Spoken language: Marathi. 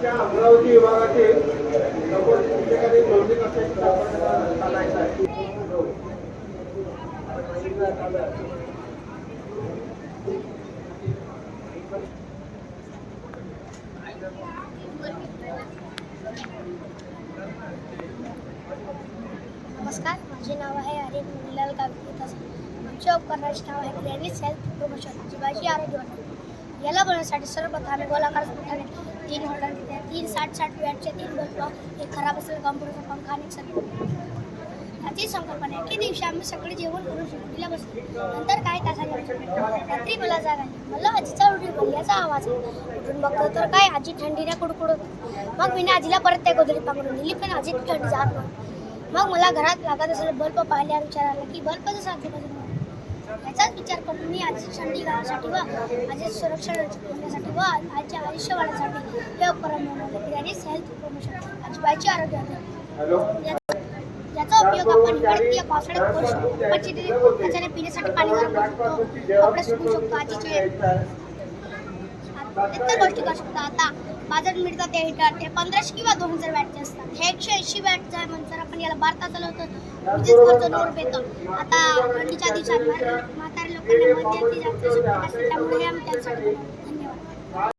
नमस्कार मज़े नाव है अरे मुलाल कागदी आमचे उपकरण नाव है ग्रॅव्हिस हेल्थ प्रमोशन जीवाजी आरोग्य याला बनवण्यासाठी सर्वप्रथम गोलाकार मोठाने तीन ऑर्डर घेतल्या. तीन साठ साठ वॅटचे तीन बल्ब एक खराब असेल कॉम्प्युटरचा पंखा आणि एक सर्किट याची संकल्पना आहे की दिवशी आम्ही सगळे जेवण करून सुट्टीला बसलो. नंतर काही तासांनी रात्री मला जाग आली मला आजीचा उडी बल्ल्याचा आवाज आला. उठून बघतो तर काय आजी थंडीने कुडकुडत. मग मी आजीला परत त्या गोदरी पांघरून दिली. पण आजी थंडी जात मग मला घरात लागत असलेला बल्ब पाहिल्यावर विचार आला की बल्ब जसा कसं याचाच विचार करून मी आजी थंडी गावासाठी व आजी सुरक्षा होण्यासाठी व आजच्या आयुष्य वाढण्यासाठी हे बनवले आणि हेल्थ प्रमोशन आजीबाईची आरोग्य याचा उपयोग आपण हिवाळ्यात पावसाळ्यात करू शकतो. ते त्याच्याने पिण्यासाठी पाणी गरम करू शकतो. कपडे सुकू शकतो. आजीचे इतर गोष्टी करू शकतो. आता बाजारात मिळतात ते हिटर ते पंधराशे किंवा दोन हजार वॅटचे असतात. हे एकशे आहे म्हणजे आपण याला भारतात आलो चालवतो विजेच खर्च नऊ रुपये येतो आता थंडीच्या दिवसात म्हाताऱ्या लोकांना मध्यंतरी जास्त सुट्टी असते त्यामुळे आम्ही त्यासाठी धन्यवाद.